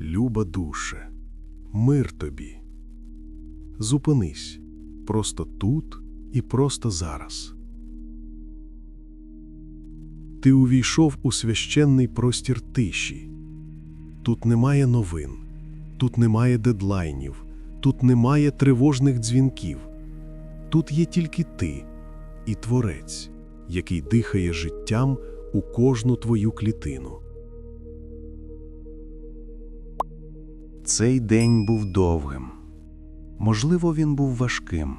люба душе, мир тобі. Зупинись просто тут і просто зараз. Ти увійшов у священний простір тиші. Тут немає новин, тут немає дедлайнів, тут немає тривожних дзвінків. Тут є тільки ти і творець, який дихає життям у кожну твою клітину. Цей день був довгим. Можливо, він був важким.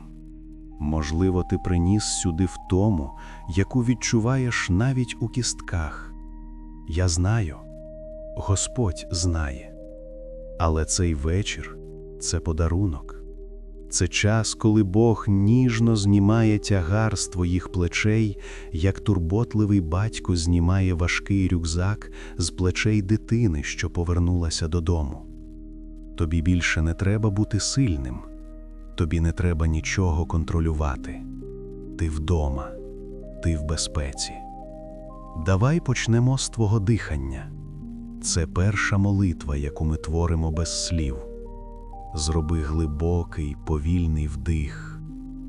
Можливо, ти приніс сюди втому, яку відчуваєш навіть у кістках. Я знаю, Господь знає. Але цей вечір це подарунок. Це час, коли Бог ніжно знімає тягар з твоїх плечей, як турботливий батько знімає важкий рюкзак з плечей дитини, що повернулася додому. Тобі більше не треба бути сильним, тобі не треба нічого контролювати. Ти вдома, ти в безпеці. Давай почнемо з твого дихання. Це перша молитва, яку ми творимо без слів. Зроби глибокий, повільний вдих,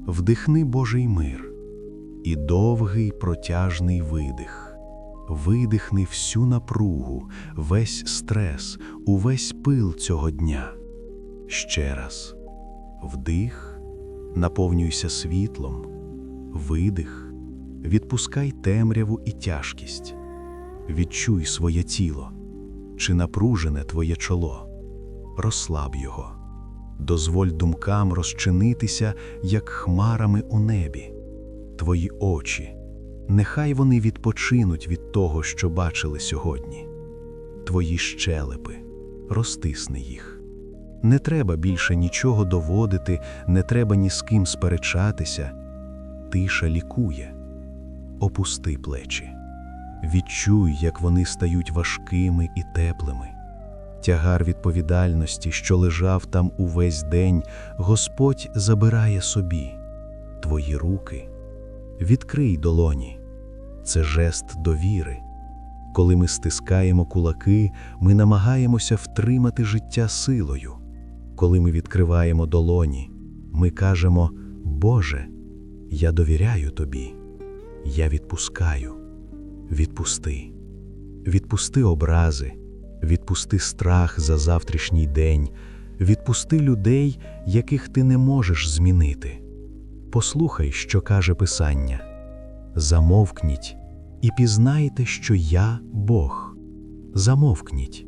вдихни Божий мир і довгий протяжний видих. Видихни всю напругу, весь стрес, увесь пил цього дня. Ще раз вдих, наповнюйся світлом, видих, відпускай темряву і тяжкість. Відчуй своє тіло, чи напружене твоє чоло, розслаб його, дозволь думкам розчинитися, як хмарами у небі, твої очі. Нехай вони відпочинуть від того, що бачили сьогодні. Твої щелепи, розтисни їх. Не треба більше нічого доводити, не треба ні з ким сперечатися. Тиша лікує. Опусти плечі. Відчуй, як вони стають важкими і теплими. Тягар відповідальності, що лежав там увесь день, Господь забирає собі. Твої руки. Відкрий долоні. Це жест довіри. Коли ми стискаємо кулаки, ми намагаємося втримати життя силою. Коли ми відкриваємо долоні, ми кажемо: Боже, я довіряю Тобі, я відпускаю. Відпусти, відпусти образи, відпусти страх за завтрашній день, відпусти людей, яких ти не можеш змінити. Послухай, що каже Писання. Замовкніть і пізнайте, що я Бог. Замовкніть.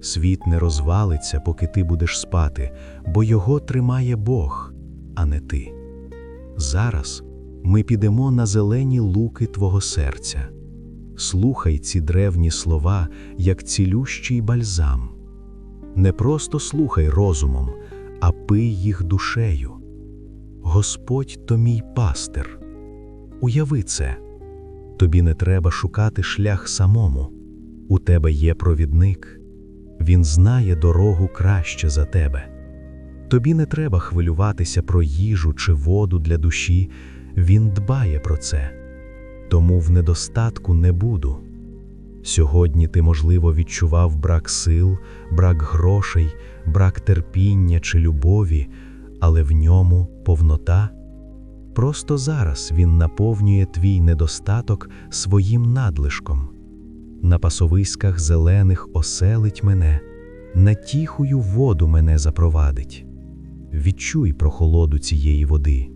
Світ не розвалиться, поки ти будеш спати, бо його тримає Бог, а не ти. Зараз ми підемо на зелені луки твого серця. Слухай ці древні слова, як цілющий бальзам. Не просто слухай розумом, а пий їх душею. Господь то мій пастир. Уяви це. Тобі не треба шукати шлях самому. У тебе є провідник. Він знає дорогу краще за тебе. Тобі не треба хвилюватися про їжу чи воду для душі, він дбає про це. Тому в недостатку не буду. Сьогодні ти, можливо, відчував брак сил, брак грошей, брак терпіння чи любові, але в ньому повнота. Просто зараз він наповнює твій недостаток своїм надлишком. На пасовиськах зелених оселить мене, на тихую воду мене запровадить. Відчуй прохолоду цієї води.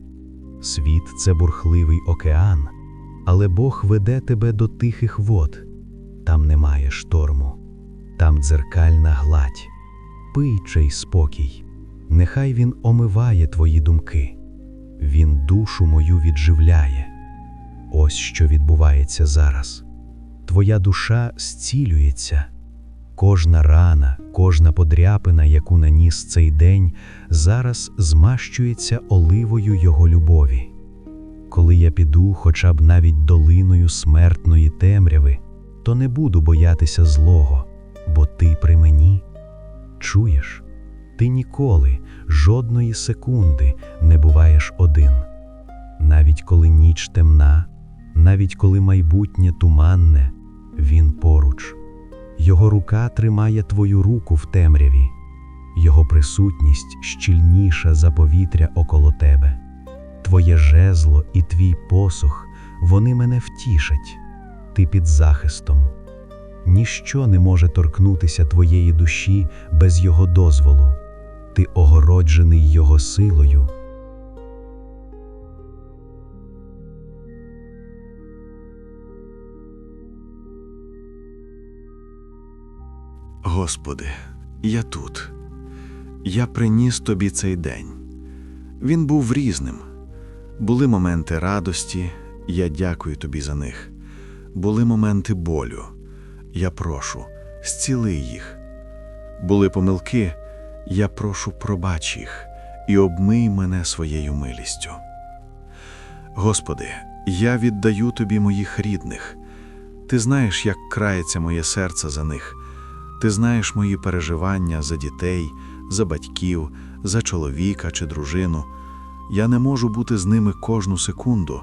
Світ це бурхливий океан, але Бог веде тебе до тихих вод. Там немає шторму, там дзеркальна гладь. Пий чий спокій, нехай він омиває твої думки. Він душу мою відживляє. Ось що відбувається зараз. Твоя душа зцілюється. Кожна рана, кожна подряпина, яку наніс цей день, зараз змащується оливою Його любові. Коли я піду хоча б навіть долиною смертної темряви, то не буду боятися злого, бо ти при мені. Чуєш? Ти ніколи, жодної секунди не буваєш один. Навіть коли ніч темна, навіть коли майбутнє туманне, він поруч. Його рука тримає твою руку в темряві, Його присутність щільніша за повітря около тебе. Твоє жезло і твій посох, вони мене втішать. Ти під захистом. Ніщо не може торкнутися твоєї душі без Його дозволу. Ти огороджений Його силою. Господи, я тут. Я приніс тобі цей день. Він був різним. Були моменти радості, я дякую тобі за них. Були моменти болю. Я прошу, зціли їх. Були помилки, я прошу, пробач їх і обмий мене своєю милістю. Господи, я віддаю тобі моїх рідних. Ти знаєш, як крається моє серце за них. Ти знаєш мої переживання за дітей, за батьків, за чоловіка чи дружину. Я не можу бути з ними кожну секунду,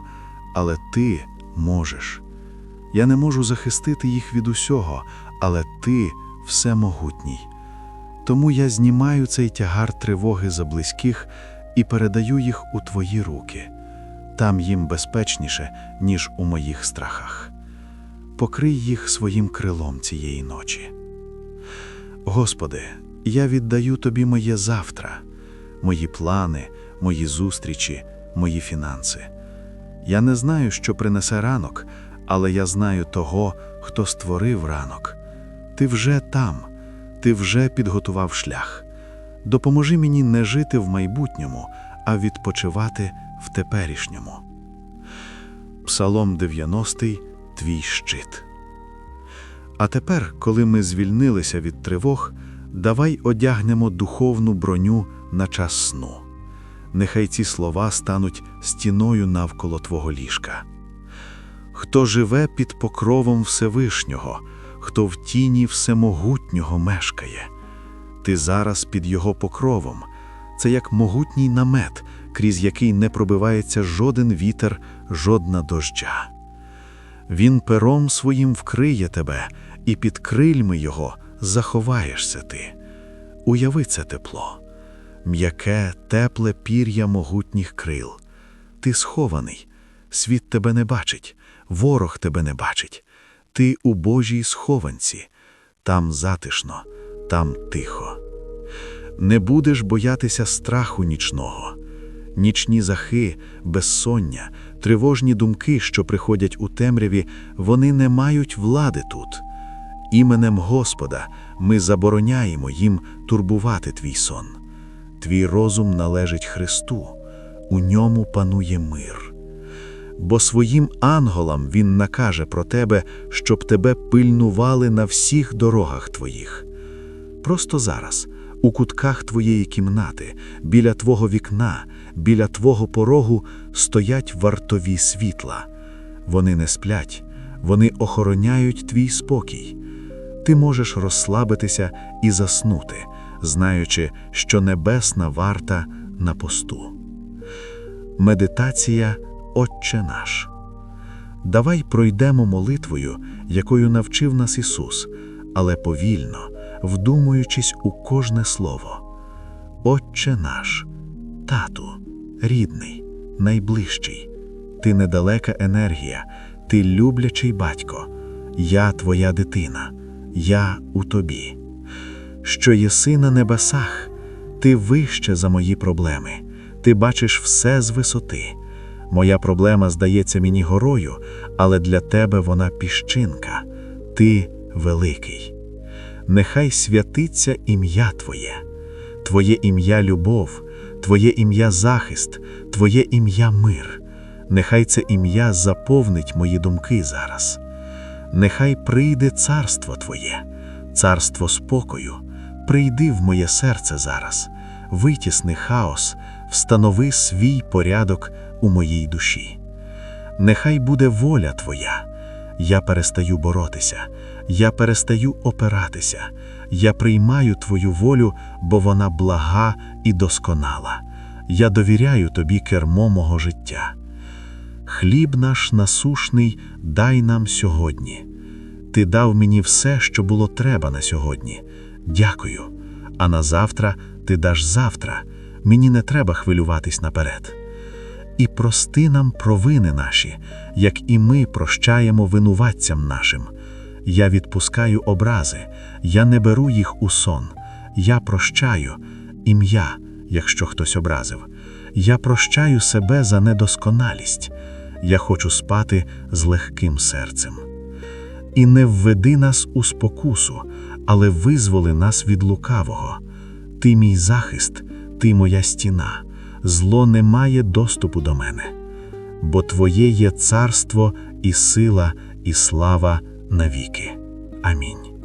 але ти можеш. Я не можу захистити їх від усього, але ти всемогутній. Тому я знімаю цей тягар тривоги за близьких і передаю їх у твої руки. Там їм безпечніше, ніж у моїх страхах. Покрий їх своїм крилом цієї ночі. Господи, я віддаю Тобі моє завтра, мої плани, мої зустрічі, мої фінанси. Я не знаю, що принесе ранок, але я знаю того, хто створив ранок. Ти вже там, ти вже підготував шлях. Допоможи мені не жити в майбутньому, а відпочивати в теперішньому. Псалом 90 Твій щит. А тепер, коли ми звільнилися від тривог, давай одягнемо духовну броню на час сну. Нехай ці слова стануть стіною навколо твого ліжка. Хто живе під покровом Всевишнього, хто в тіні всемогутнього мешкає, ти зараз під його покровом. Це як могутній намет, крізь який не пробивається жоден вітер, жодна дождя. Він пером своїм вкриє тебе, і під крильми його заховаєшся ти. Уяви це тепло, м'яке, тепле пір'я могутніх крил. Ти схований, світ тебе не бачить, ворог тебе не бачить. Ти у Божій схованці, там затишно, там тихо. Не будеш боятися страху нічного. Нічні захи, безсоння, тривожні думки, що приходять у темряві, вони не мають влади тут. Іменем Господа ми забороняємо їм турбувати твій сон. Твій розум належить Христу, у ньому панує мир. Бо своїм анголам Він накаже про тебе, щоб тебе пильнували на всіх дорогах твоїх. Просто зараз, у кутках твоєї кімнати, біля твого вікна, біля твого порогу стоять вартові світла. Вони не сплять, вони охороняють твій спокій. Ти можеш розслабитися і заснути, знаючи, що небесна варта на посту. Медитація Отче наш. Давай пройдемо молитвою, якою навчив нас Ісус, але повільно, вдумуючись у кожне слово. Отче наш, тату, рідний, найближчий, ти недалека енергія, ти люблячий батько, я твоя дитина, я у тобі. Що єси на небесах, ти вище за мої проблеми, ти бачиш все з висоти. Моя проблема здається мені горою, але для тебе вона піщинка, ти великий. Нехай святиться ім'я Твоє, Твоє ім'я любов, Твоє ім'я захист, Твоє ім'я мир. Нехай це ім'я заповнить мої думки зараз. Нехай прийде царство Твоє, царство спокою, прийди в моє серце зараз, витісни хаос, встанови свій порядок у моїй душі. Нехай буде воля Твоя. Я перестаю боротися, я перестаю опиратися, я приймаю Твою волю, бо вона блага і досконала. Я довіряю Тобі кермо мого життя. Хліб наш насушний дай нам сьогодні. Ти дав мені все, що було треба на сьогодні. Дякую. А на завтра ти даш завтра. Мені не треба хвилюватись наперед. І прости нам провини наші, як і ми прощаємо винуватцям нашим. Я відпускаю образи, я не беру їх у сон. Я прощаю ім'я, якщо хтось образив. Я прощаю себе за недосконалість. Я хочу спати з легким серцем. І не введи нас у спокусу, але визволи нас від лукавого. Ти мій захист, ти моя стіна, зло не має доступу до мене, бо Твоє є царство і сила, і слава навіки. Амінь.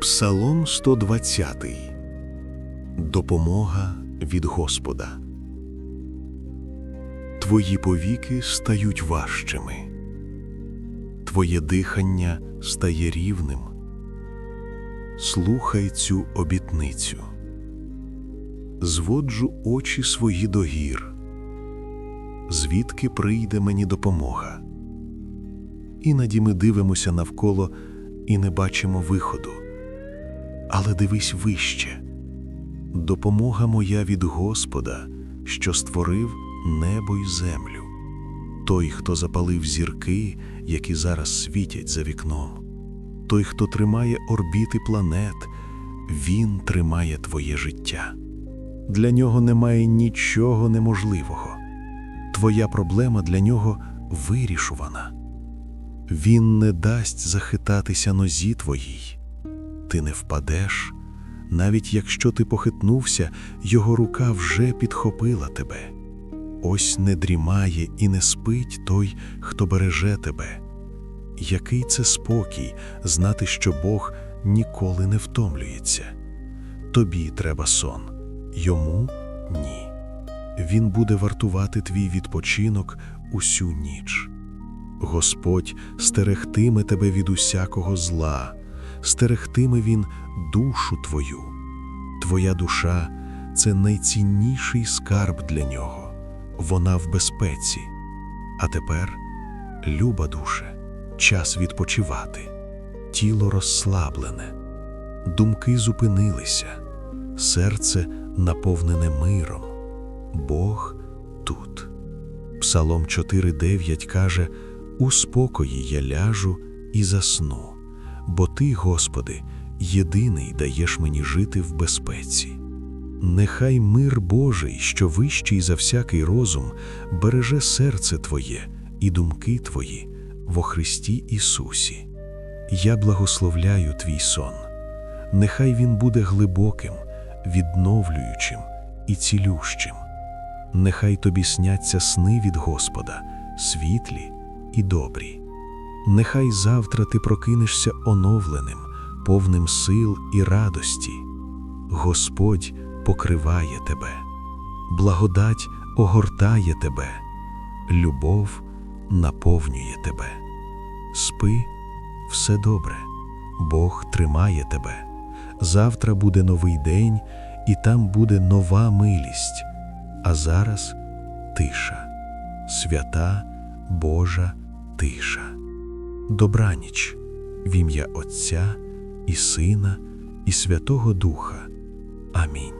Псалом 120. Допомога від Господа. Твої повіки стають важчими. Твоє дихання стає рівним. Слухай цю обітницю. Зводжу очі свої до гір. Звідки прийде мені допомога? Іноді ми дивимося навколо і не бачимо виходу. Але дивись вище. Допомога моя від Господа, що створив небо й землю, той, хто запалив зірки, які зараз світять за вікном, той, хто тримає орбіти планет, він тримає твоє життя. Для нього немає нічого неможливого. Твоя проблема для нього вирішувана. Він не дасть захитатися нозі твоїй. Ти не впадеш, навіть якщо ти похитнувся, його рука вже підхопила тебе. Ось не дрімає і не спить той, хто береже тебе. Який це спокій знати, що Бог ніколи не втомлюється. Тобі треба сон, йому ні. Він буде вартувати твій відпочинок усю ніч. Господь стерегтиме тебе від усякого зла, стерегтиме Він душу твою. Твоя душа це найцінніший скарб для нього, вона в безпеці. А тепер, люба душе, час відпочивати, тіло розслаблене, думки зупинилися, серце наповнене миром. Бог тут. Псалом 4.9 каже: У спокої я ляжу і засну, бо Ти, Господи, єдиний даєш мені жити в безпеці. Нехай мир Божий, що вищий за всякий розум, береже серце Твоє і думки Твої во Христі Ісусі. Я благословляю Твій сон. Нехай він буде глибоким, відновлюючим і цілющим. Нехай тобі сняться сни від Господа, світлі і добрі. Нехай завтра ти прокинешся оновленим, повним сил і радості. Господь покриває тебе, благодать огортає тебе, любов наповнює тебе. Спи, все добре, Бог тримає тебе. Завтра буде новий день, і там буде нова милість. А зараз тиша, свята Божа тиша. Добраніч в ім'я Отця і Сина, і Святого Духа. Амінь.